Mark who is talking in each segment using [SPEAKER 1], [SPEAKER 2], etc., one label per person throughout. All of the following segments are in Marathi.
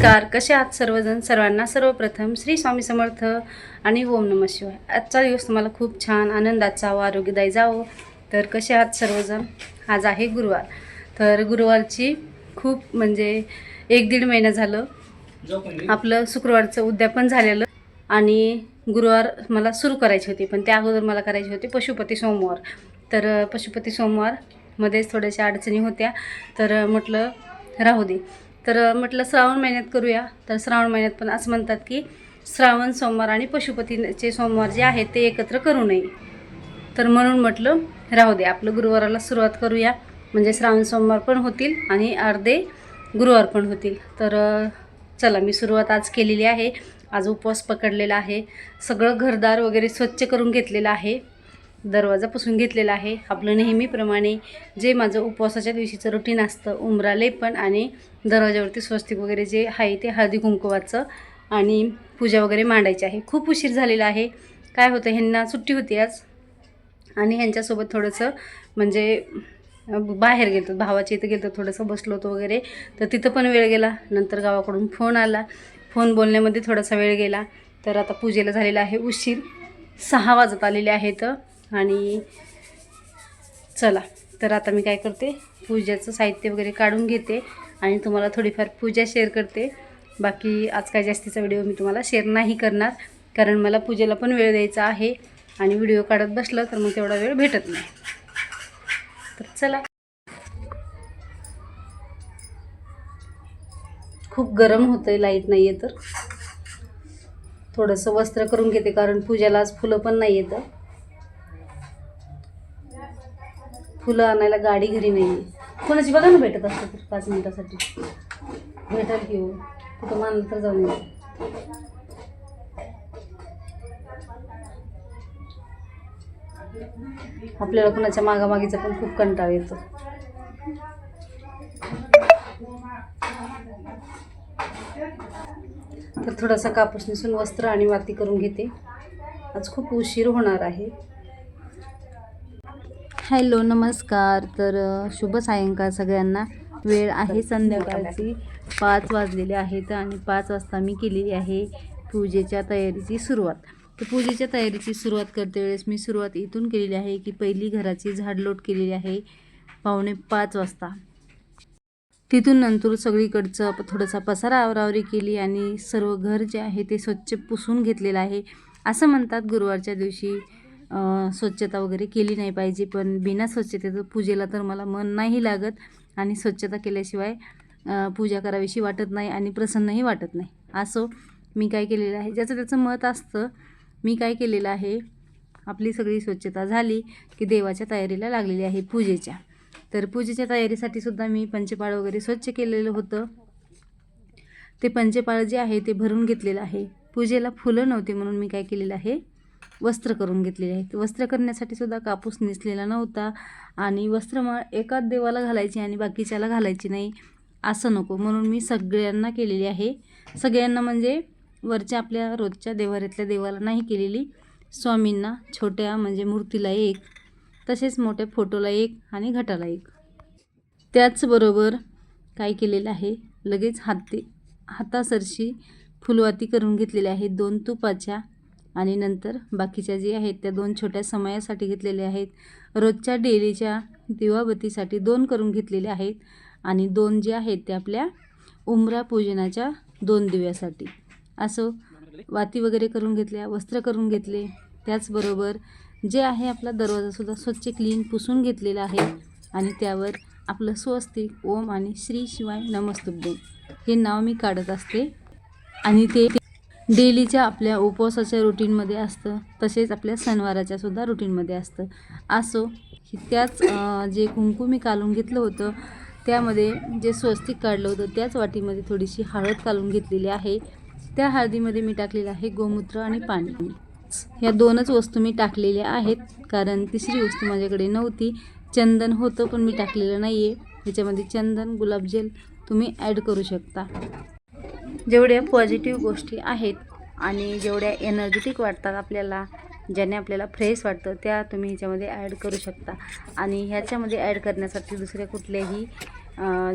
[SPEAKER 1] नमस्कार. कसे आहात सर्वजण? सर्वांना सर्वप्रथम श्री स्वामी समर्थ आणि ओम नम शिवाय. आजचा दिवस तुम्हाला खूप छान आनंदाचा व आरोग्यदायी जावो. तर कसे आहात सर्वजण? आज आहे गुरुवार. तर गुरुवारची खूप म्हणजे एक दीड महिना झालं. आपलं शुक्रवारचं उद्यापन झालेलं आणि गुरुवार मला सुरू करायची होती पण त्या अगोदर मला करायची होती पशुपती सोमवार. तर पशुपती सोमवारमध्येच थोड्याशा अडचणी होत्या. तर म्हटलं राहू दे. तर म्हटलं श्रावण महिन्यात करूया. तर श्रावण महिन्यात पण असं म्हणतात की श्रावण सोमवार आणि पशुपतीचे सोमवार जे आहेत ते एकत्र करू नये. तर म्हणून म्हटलं राहू दे आपलं गुरुवाराला सुरुवात करूया. म्हणजे श्रावण सोमवार पण होतील आणि अर्धे गुरुवार पण होतील. तर चला मी सुरुवात आज केलेली आहे. आज उपवास पकडलेला आहे. सगळं घरदार वगैरे स्वच्छ करून घेतलेलं आहे. दरवाजा पुसून घेतलेला आहे. आपलं नेहमीप्रमाणे जे माझं उपवासाच्या दिवशीचं रुटीन असतं उमराले पण आणि दरवाजावरती स्वस्तिक वगैरे जे आहे ते हळदी कुंकवाचं आणि पूजा वगैरे मांडायची आहे. खूप उशीर झालेला आहे. काय होतं ह्यांना सुट्टी होती आज आणि ह्यांच्यासोबत थोडंसं म्हणजे बाहेर गेलो भावाच्या इथं गेलो थोडंसं बसलो होतो वगैरे. तर तिथं पण वेळ गेला. नंतर गावाकडून फोन आला. फोन बोलण्यामध्ये थोडासा वेळ गेला. तर आता पूजेला झालेला आहे उशीर. सहा वाजत आलेले आहेत. आणि चला तर आता मी काय करते पूजेचं साहित्य वगैरे काढून घेते आणि तुम्हाला थोडीफार पूजा शेअर करते. बाकी आज काय जास्तीचा व्हिडिओ मी तुम्हाला शेअर नाही करणार कारण मला पूजेला पण वेळ द्यायचा आहे आणि व्हिडिओ काढत बसलं तर मग तेवढा वेळ भेटत नाही. तर चला. खूप गरम होतं आहे लाइट नाही आहे तर. थोडंसं वस्त्र करून घेते कारण पूजेला आज फुलं पण नाही येतं फुलं आणायला गाडी घरी नाही आहे कोणाची बघा ना भेटत असतं तर पाच मिनिटासाठी. भेटाल की हो कुठं मानलं तर जाऊन येऊ. आपल्याला कुणाच्या मागामागीचा पण खूप कंटाळ येतो. तर थोडासा कापूस निसून वस्त्र आणि माती करून घेते. आज खूप उशीर होणार आहे. हॅलो नमस्कार. तर शुभ सायंकाळ सगळ्यांना. वेळ आहे संध्याकाळची. पाच वाजलेले आहेत आणि पाच वाजता मी केलेली आहे पूजेच्या तयारीची सुरुवात. तर पूजेच्या तयारीची सुरुवात करते वेळेस मी सुरुवात इथून केलेली आहे की पहिली घराची झाडलोट केलेली आहे पावणे पाच वाजता. तिथून नंतर सगळीकडचं थोडासा पसारा आवरावरी केली आणि सर्व घर जे आहे ते स्वच्छ पुसून घेतलेलं आहे. असं म्हणतात गुरुवारच्या दिवशी स्वच्छता वगैरे केली नाही पाहिजे पण बिना स्वच्छतेचं पूजेला तर मला मन नाही लागत आणि स्वच्छता केल्याशिवाय पूजा करावीशी वाटत नाही आणि प्रसन्नही वाटत नाही. असो मी काय केलेलं आहे ज्याचं त्याचं मत असतं मी काय केलेलं आहे आपली सगळी स्वच्छता झाली की देवाच्या तयारीला लागलेली आहे पूजेच्या. तर पूजेच्या तयारीसाठी सुद्धा मी पंचपाळ वगैरे स्वच्छ केलेलं होतं. ते पंचपाळ जे आहे ते भरून घेतलेलं आहे. पूजेला फुलं नव्हते म्हणून मी काय केलेलं आहे वस्त्र करून घेतलेले आहेत. वस्त्र करण्यासाठी सुद्धा कापूस नेसलेला नव्हता आणि वस्त्रमाळ एकाच देवाला घालायची आणि बाकीच्याला घालायची नाही असं नको. म्हणून मी सगळ्यांना केलेली आहे. सगळ्यांना म्हणजे वरच्या आपल्या रोजच्या देवाऱ्यातल्या देवाला नाही केलेली. स्वामींना छोट्या म्हणजे मूर्तीला एक तसेच मोठ्या फोटोला एक आणि घटाला एक. त्याचबरोबर काय केलेलं आहे? लगेच हाते हातासरशी फुलवाती करून घेतलेली आहे दोन तुपाच्या आणि नंतर बाकीच्या जे आहेत त्या दोन छोट्या समयासाठी घेतलेल्या आहेत. रोजच्या डेलीच्या दिवाबतीसाठी दोन करून घेतलेल्या आहेत आणि दोन जे आहेत ते आपल्या उमरा पूजनाच्या दोन दिव्यासाठी. असं वाती वगैरे करून घेतल्या वस्त्र करून घेतले. त्याचबरोबर जे आहे आपला दरवाजासुद्धा स्वच्छ क्लीन पुसून घेतलेला आहे आणि त्यावर आपलं स्वस्तिक ओम आणि श्री शिवाय नमस्तुभ्यम हे नाव मी काढत असते आणि ते डेलीच्या आपल्या उपवासाच्या रुटीनमध्ये असतं तसेच आपल्या सणवाराच्या सुद्धा रुटीनमध्ये असतं. असो त्याच जे कुंकू मी काढून घेतलं होतं त्यामध्ये जे स्वस्तिक काढलं होतं त्याच वाटीमध्ये थोडीशी हळद काढून घेतलेली आहे. त्या हळदीमध्ये मी टाकलेलं आहे गोमूत्र आणि पाणी. ह्या दोनच वस्तू मी टाकलेल्या आहेत कारण तिसरी वस्तू माझ्याकडे नव्हती. चंदन होतं पण मी टाकलेलं नाही आहे ह्याच्यामध्ये चंदन गुलाबजल तुम्ही ॲड करू शकता. जेवढ्या पॉझिटिव्ह गोष्टी आहेत आणि जेवढ्या एनर्जेटिक वाटतात आपल्याला ज्याने आपल्याला फ्रेश वाटतं त्या तुम्ही ह्याच्यामध्ये ॲड करू शकता. आणि ह्याच्यामध्ये ॲड करण्यासाठी दुसऱ्या कुठल्याही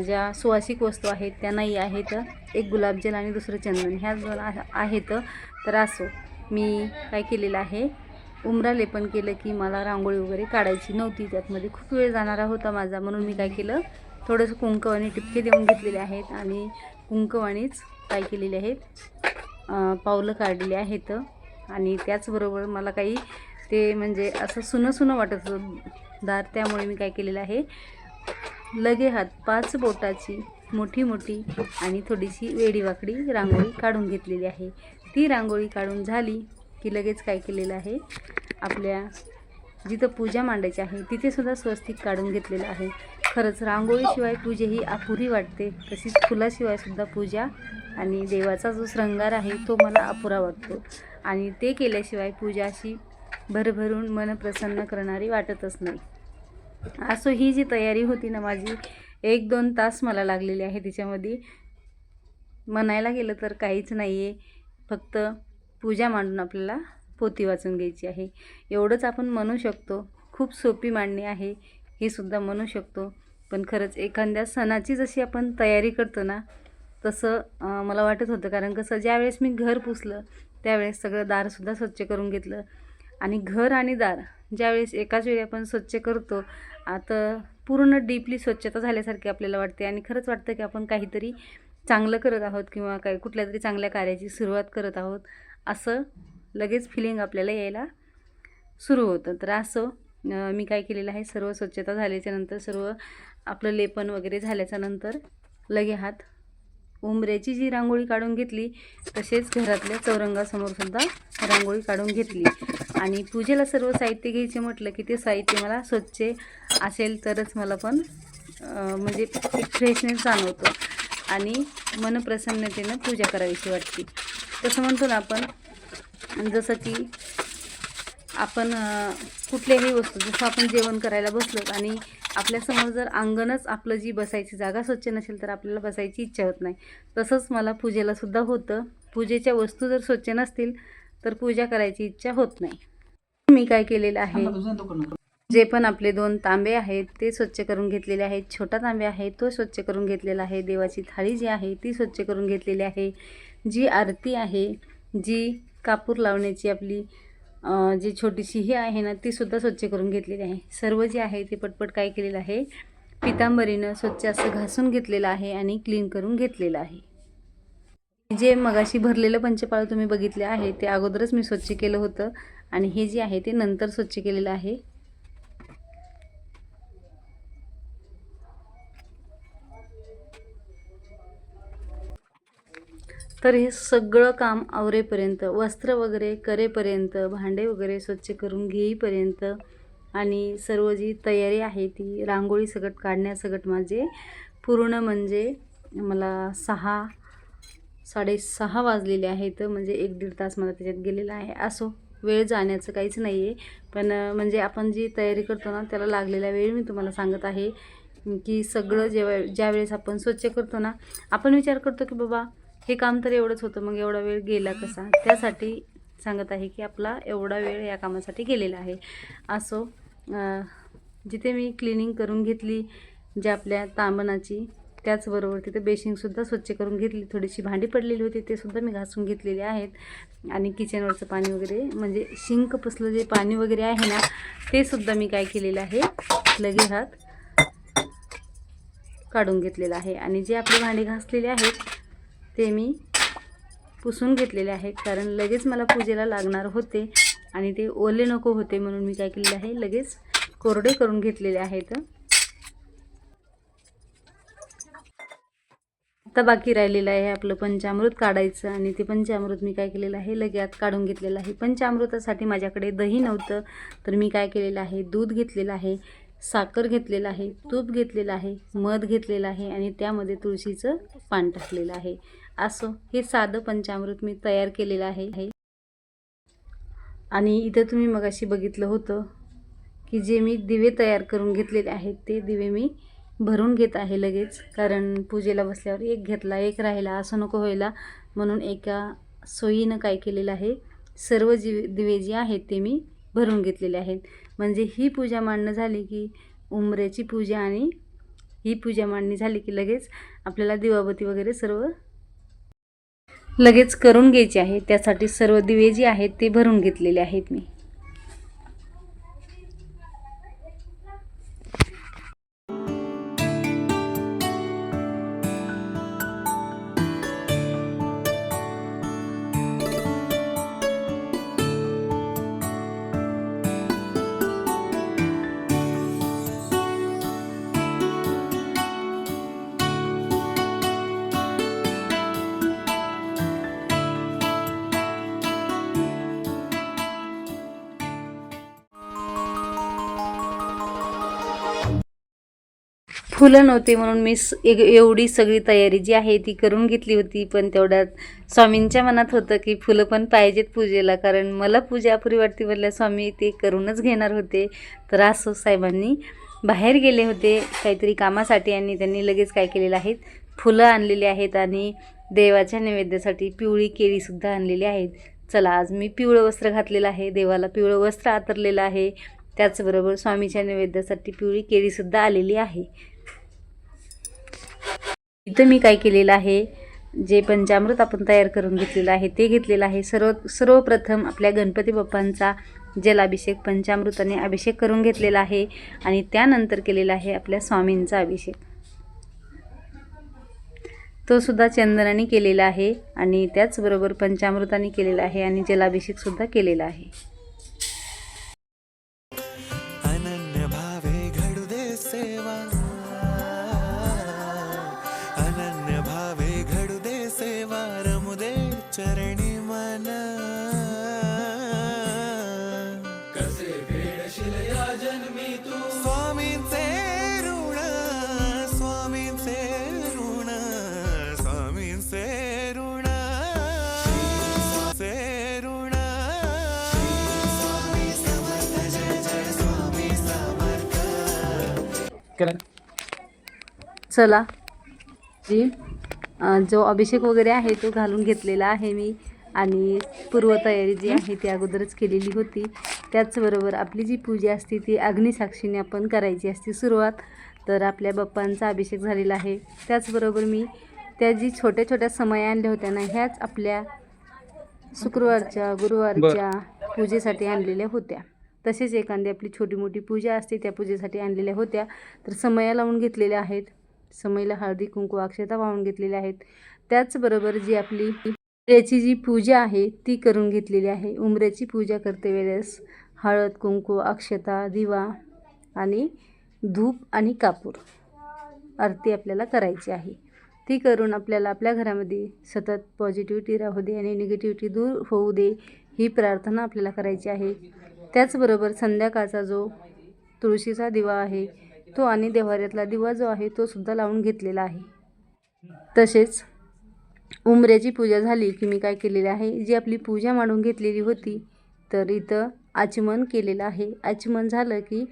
[SPEAKER 1] ज्या सुवासिक वस्तू आहेत त्या नाही आहेत. एक गुलाबजल आणि दुसरं चंदन. ह्या दोन आहेत. तर असो मी काय केलेलं आहे उमरा लेपन केलं की मला रांगोळी वगैरे काढायची नव्हती. त्यातमध्ये खूप वेळ जाणारा होता माझा. म्हणून मी काय केलं थोडंसं कुंकवाने टिपके देऊन घेतलेले आहेत. आणि कुंकवाणीच काय केलेले आहेत. पावलं काढलेली आहेत आणि त्याचबरोबर मला काही ते म्हणजे असं सुनं सुनं वाटत होतं. दार त्यामुळे मी काय केलेलं आहे. लगे हात पाच बोटाची मोठी मोठी आणि थोडीशी वेडीवाकडी रांगोळी काढून घेतलेली आहे. ती रांगोळी काढून झाली की लगेच काय केलेलं आहे? आपल्या जिथं पूजा मांडायची आहे तिथेसुद्धा स्वस्तिक काढून घेतलेलं आहे. खरंच रांगोळीशिवाय पूजा ही अपुरी वाटते. तशीच फुलाशिवाय सुद्धा पूजा आणि देवाचा जो श्रृंगार आहे तो मला अपुरा वाटतो. आणि ते केल्याशिवाय पूजा अशी भरभरून मन प्रसन्न करणारी वाटतच नाही. असो ही जी तयारी होती ना माझी एक दोन तास मला लागलेले आहे तिच्यामध्ये. म्हणायला गेलं तर काहीच नाही आहे फक्त पूजा मांडून आपल्याला पोती वाचून घ्यायची आहे. एवढंच आपण म्हणू शकतो. खूप सोपी मांडणी आहे. हे सुद्धा म्हणू शकतो. पण खरंच एखाद्या सणाची जशी आपण तयारी करतो ना तसं मला वाटत होतं. कारण कसं ज्यावेळेस मी घर पुसलं त्यावेळेस सगळं दारसुद्धा स्वच्छ करून घेतलं. आणि घर आणि दार ज्यावेळेस एकाच वेळी आपण स्वच्छ करतो आता पूर्ण डीपली स्वच्छता झाल्यासारखी आपल्याला वाटते. आणि खरंच वाटतं की आपण काहीतरी चांगलं करत आहोत किंवा काही कुठल्या तरी चांगल्या कार्याची सुरुवात करत आहोत असं लगेच फिलिंग आपल्याला यायला सुरू होतं. तर असं मी काय केलेलं आहे सर्व स्वच्छता झाल्याच्यानंतर सर्व आपलं लेपन वगैरे झाल्याच्यानंतर लगे हात उंबऱ्याची जी रांगोळी काढून घेतली तसेच घरातल्या चौरंगासमोर सुद्धा रांगोळी काढून घेतली. आणि पूजेला सर्व साहित्य घ्यायचे म्हटलं की ते साहित्य मला स्वच्छ असेल तरच मला पण म्हणजे एक फ्रेशनेस जाणवतो. आणि मनप्रसन्नतेनं पूजा करावीशी वाटते. तसं म्हणतो ना आपण जसं की आपण कुठल्याही वस्तू जसं आपण जेवण करायला बसलो आणि आपल्यासमोर जर अंगणच आपलं जी बसायची जागा स्वच्छ नसेल तर आपल्याला बसायची इच्छा होत नाही. तसंच मला पूजेला सुद्धा होतं. पूजेच्या वस्तू जर स्वच्छ नसतील तर पूजा करायची इच्छा होत नाही. मी काय केलेलं आहे? जे पण आपले दोन तांबे आहेत ते स्वच्छ करून घेतलेले आहेत. छोटा तांबे आहे तो स्वच्छ करून घेतलेला आहे. देवाची थाळी जी आहे ती स्वच्छ करून घेतलेली आहे. जी आरती आहे जी कापूर लावण्याची आपली जी छोटीशी ही आहे ना ती सुद्धा स्वच्छ करून घेतलेली आहे. सर्व जे आहे ते पटपट काय केलेलं आहे? पितांबरीनं स्वच्छ असं घासून घेतलेलं आहे आणि क्लीन करून घेतलेलं आहे. जे मगाशी भरलेलं पंचपाळ तुम्ही बघितले आहे ते अगोदरच मी स्वच्छ केलं होतं आणि हे जे आहे ते नंतर स्वच्छ केलेलं आहे. तर हे सगळं काम आवरेपर्यंत वस्त्र वगैरे करेपर्यंत भांडे वगैरे स्वच्छ करून घेईपर्यंत आणि सर्व जी तयारी आहे ती रांगोळी सगट काढण्यासकट माझे पूर्ण म्हणजे मला सहा साडेसहा वाजलेले आहेत. म्हणजे एक दीड तास मला त्याच्यात गेलेला आहे. असो वेळ जाण्याचं काहीच नाही आहे पण म्हणजे आपण जी तयारी करतो ना त्याला लागलेला वेळ मी तुम्हाला सांगत आहे की सगळं जेव्हा ज्यावेळेस आपण स्वच्छ करतो ना आपण विचार करतो की बाबा हे काम तर एवढंच होतं. मग एवढा वेळ गेला कसा? त्यासाठी सांगत आहे की आपला एवढा वेळ या कामासाठी गेलेला आहे. असो जिथे मी क्लिनिंग करून घेतली ज्या आपल्या तांबणाची त्याचबरोबर तिथे बेशिंगसुद्धा स्वच्छ करून घेतली. थोडीशी भांडी पडलेली होती ते सुद्धा मी घासून घेतलेली आहेत. आणि किचनवरचं पाणी वगैरे म्हणजे शिंक पुसलं जे पाणी वगैरे आहे ना ते सुद्धा मी काय केलेलं आहे लगे हात काढून घेतलेलं आहे. आणि जे आपले भांडे घासलेले आहेत ते मी पुसून घेतलेले आहेत. कारण लगेच मला पूजेला लागणार होते आणि ते ओले नको होते म्हणून मी काय केलेलं आहे लगेच कोरडे करून घेतलेले आहेत. आता बाकी राहिलेलं आहे आपलं पंचामृत काढायचं आणि ते पंचामृत मी काय केलेलं आहे लगेच काढून घेतलेलं आहे. पंचामृतासाठी माझ्याकडे दही नव्हतं तर मी काय केलेलं आहे दूध घेतलेलं आहे साखर घेतलेलं आहे तूप घेतलेलं आहे मध घेतलेलं आहे आणि त्यामध्ये तुळशीचं पान टाकलेलं आहे. असं हे साधं पंचामृत मी तयार केलेलं आहे. आणि इथं तुम्ही मगाशी बघितलं होतं की जे मी दिवे तयार करून घेतलेले आहेत ते दिवे मी भरून घेत आहे लगेच कारण पूजेला बसल्यावर एक घेतला एक राहिला असं नको व्हायला. म्हणून एका सोयीनं काय केलेलं आहे सर्व जी दिवे जे आहेत ते मी भरून घेतलेले आहेत. म्हणजे ही पूजा मांडणं झाली की उंबऱ्याची पूजा आणि ही पूजा मांडणी झाली की लगेच आपल्याला दिवाबती वगैरे सर्व लगेच करून घ्यायची आहे. त्यासाठी सर्व दिवे जे आहेत ते भरून घेतलेले आहेत मी. फुलं नव्हते म्हणून मी एक- एवढी सगळी तयारी जी आहे ती करून घेतली होती. पण तेवढ्यात स्वामींच्या मनात होतं की फुलं पण पाहिजेत पूजेला. कारण मला पूजा अपुरी वाटते म्हणल्या स्वामी ते करूनच घेणार होते. तर असो साहेबांनी बाहेर गेले होते काहीतरी कामासाठी आणि त्यांनी लगेच काय केलेलं आहेत फुलं आणलेली आहेत आणि देवाच्या नैवेद्यासाठी पिवळी केळीसुद्धा आणलेली आहेत. चला आज मी पिवळं वस्त्र घातलेलं आहे. देवाला पिवळं वस्त्र आतरलेलं आहे. त्याचबरोबर स्वामीच्या नैवेद्यासाठी पिवळी केळीसुद्धा आलेली आहे. इथं मी काय केलेलं आहे जे पंचामृत आपण तयार करून घेतलेलं आहे ते घेतलेलं आहे. सर्व सर्वप्रथम आपल्या गणपती बाप्पांचा जलाभिषेक पंचामृताने अभिषेक करून घेतलेला आहे आणि त्यानंतर केलेला आहे आपल्या स्वामींचा अभिषेक. तो सुद्धा चंदनाने केलेला आहे आणि त्याचबरोबर पंचामृताने केलेला आहे आणि जलाभिषेकसुद्धा केलेला आहे. चला. जी जो अभिषेक वगैरे आहे तो घालून घेतलेला आहे मी. आणि पूर्वतयारी जी आहे ती अगोदरच केलेली होती. त्याचबरोबर आपली जी पूजा असते ती अग्निसाक्षीने आपण करायची असते सुरुवात. तर आपल्या बाप्पांचा अभिषेक झालेला आहे. त्याचबरोबर मी त्या जी छोट्या छोट्या समया आणल्या होत्या ना ह्याच आपल्या शुक्रवारच्या गुरुवारच्या पूजेसाठी आणलेल्या होत्या. तसेच एखादी आपली छोटी मोठी पूजा असते त्या पूजेसाठी आणलेल्या होत्या. तर समया लावून घेतलेल्या आहेत. समयला हळदी कुंकू अक्षता वाहून घेतलेल्या आहेत. त्याचबरोबर जी आपली उमऱ्याची जी पूजा आहे ती करून घेतलेली आहे. उमऱ्याची पूजा करते वेळेस हळद कुंकू अक्षता दिवा आणि धूप आणि कापूर आरती आपल्याला करायची आहे. ती करून आपल्याला आपल्या घरामध्ये सतत पॉझिटिव्हिटी राहू दे आणि निगेटिव्हिटी दूर होऊ दे ही प्रार्थना आपल्याला करायची आहे. त्याचबरोबर संध्याकाळचा जो तुळशीचा दिवा आहे तो आणि देवाऱ्यातला दिवा जो आहे तो सुद्धा लावून घेतलेला आहे. तसेच उमऱ्याची पूजा झाली की मी काय केलेली आहे? जी आपली पूजा मांडून घेतलेली होती तर इथं आचमन केलेलं आहे. आचमन झालं की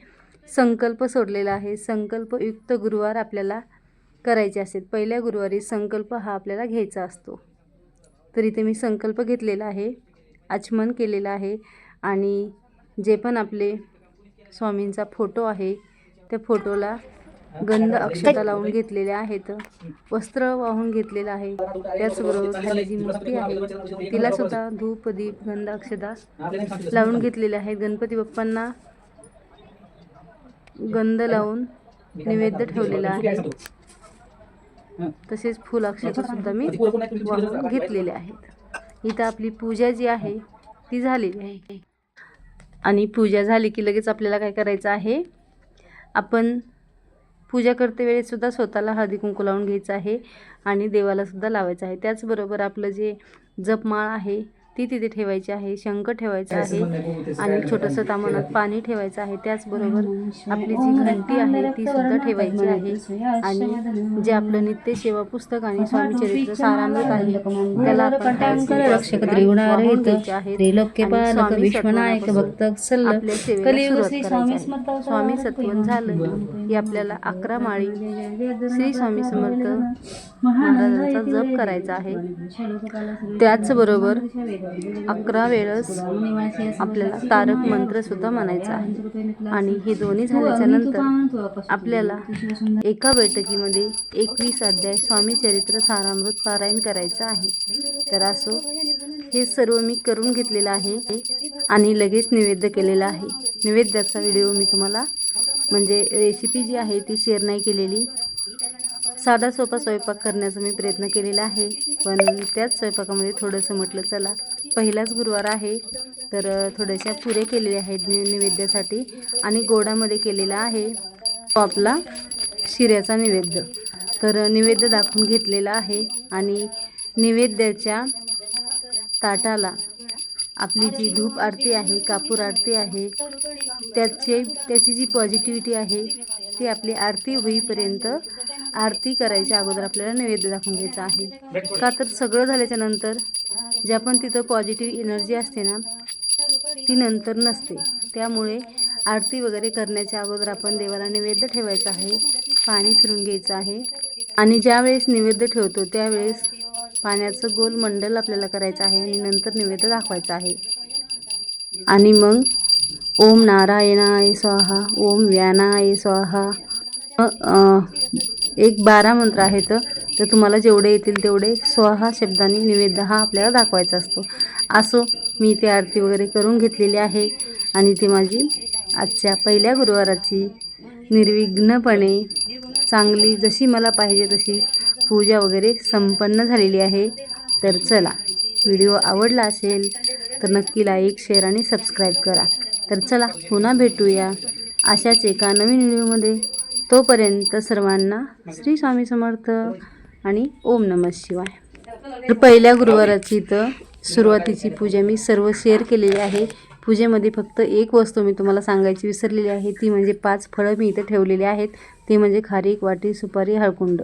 [SPEAKER 1] संकल्प सोडलेला आहे. संकल्पयुक्त गुरुवार आपल्याला करायचे असतात. पहिल्या गुरुवारी संकल्प हा आपल्याला घ्यायचा असतो. तर इथे मी संकल्प घेतलेला आहे आचमन केलेलं आहे आणि जे पण आपले स्वामींचा फोटो आहे त्या फोटोला गंध अक्षता लावून घेतलेल्या आहेत वस्त्र वाहून घेतलेलं आहे. त्याचबरोबर खाली जी मूर्ती आहे तिला सुद्धा धूप दीप गंध अक्षता लावून घेतलेल्या आहेत. गणपती बाप्पांना गंध लावून नैवेद्य ठेवलेला आहे. तसेच फुल अक्षता सुद्धा मी वाहून घेतलेले आहेत. इथं आपली पूजा जी आहे ती झालेली आहे. आणि पूजा झाली की लगेच आपल्याला काय करायचं आहे? आपण पूजा करते वेळेससुद्धा स्वतःला हळदी कुंकू लावून घ्यायचं आहे आणि देवालासुद्धा लावायचं आहे. त्याचबरोबर आपलं जे जपमाळ आहे ती तिथे ठेवायची आहे शंख ठेवायचा आहे आणि छोटंसं तामणात पाणी ठेवायचं आहे. त्याचबरोबर आपली जी घंटी आहे ती सुद्धा ठेवायची आहे. आणि जे आपलं नित्य सेवा पुस्तक आणि स्वामी चरित्र सारामृत आहे त्याला
[SPEAKER 2] स्वामी
[SPEAKER 1] सत्वन झालं की आपल्याला अकरा माळी श्री स्वामी समर्थ महाराजांचा जप करायचा आहे. त्याचबरोबर अकरा वेळेस आपल्याला तारक मंत्र सुद्धा म्हणायचा आहे. आणि हे दोन्ही झाल्याच्यानंतर आपल्याला एका बैठकीमध्ये एकवीस अध्याय स्वामी चरित्र सारामृत पारायण करायचं आहे. तर असो हे सर्व मी करून घेतलेलं आहे आणि लगेच निवेद्य केलेला आहे. निवेद्याचा व्हिडिओ मी तुम्हाला म्हणजे रेसिपी जी आहे ती शेअर नाही केलेली. साधा सोपा स्वयंपाक करण्याचा मी प्रयत्न केलेला आहे. पण त्याच स्वयंपाकामध्ये थोडंसं म्हटलं चला पहिलाच गुरुवार आहे. तर थोड्याशा पुऱ्या केलेल्या आहेत नि आणि गोडामध्ये केलेला आहे तो आपला शिऱ्याचा निवेद्य. तर नैवेद्य निवेद्य दाखवून घेतलेला आहे आणि निवेद्याच्या ताटाला आपली जी धूप आरती आहे कापूर आरती आहे त्याचे त्याची जी पॉझिटिव्हिटी आहे ती आपली आरती होईपर्यंत आरती करायच्या अगोदर आपल्याला नैवेद्य दाखवून घ्यायचा आहे. का तर सगळं झाल्याच्यानंतर ज्या पण तिथं पॉझिटिव्ह एनर्जी असते ना ती नंतर नसते. त्यामुळे आरती वगैरे करण्याच्या अगोदर आपण देवाला नैवेद्य ठेवायचा आहे पाणी फिरून घ्यायचं आहे. आणि ज्यावेळेस नैवेद्य ठेवतो त्यावेळेस पाण्याचं गोल मंडल आपल्याला करायचं आहे आणि नंतर नैवेद्य दाखवायचं आहे. आणि मग ओम नारायणाय स्वाहा ओम व्यानाय स्वाहा. एक बारा मंत्र आहेत. तर तुम्हाला जेवढे येतील तेवढे स्वहा शब्दाने निवेद्य हा आपल्याला दाखवायचा असतो. असो मी ते आरती वगैरे करून घेतलेली आहे आणि ती माझी आजच्या पहिल्या गुरुवाराची निर्विघ्नपणे चांगली जशी मला पाहिजे तशी पूजा वगैरे संपन्न झालेली आहे. तर चला व्हिडिओ आवडला असेल तर नक्की लाईक शेअर आणि सबस्क्राईब करा. तर चला पुन्हा भेटूया अशाच एका नवीन व्हिडिओमध्ये. तोपर्यंत सर्वांना श्री स्वामी समर्थ. आणि ओम नमः शिवाय. तर पहिल्या गुरुवाराची तर सुरुवातीची पूजा मी सर्व शेअर केलेली आहे. पूजेमध्ये फक्त एक वस्तू मी तुम्हाला सांगायची विसरलेली आहे. ती म्हणजे पाच फळं मी इथं ठेवलेली आहेत. ते म्हणजे खारीक वाटी सुपारी हळकुंड.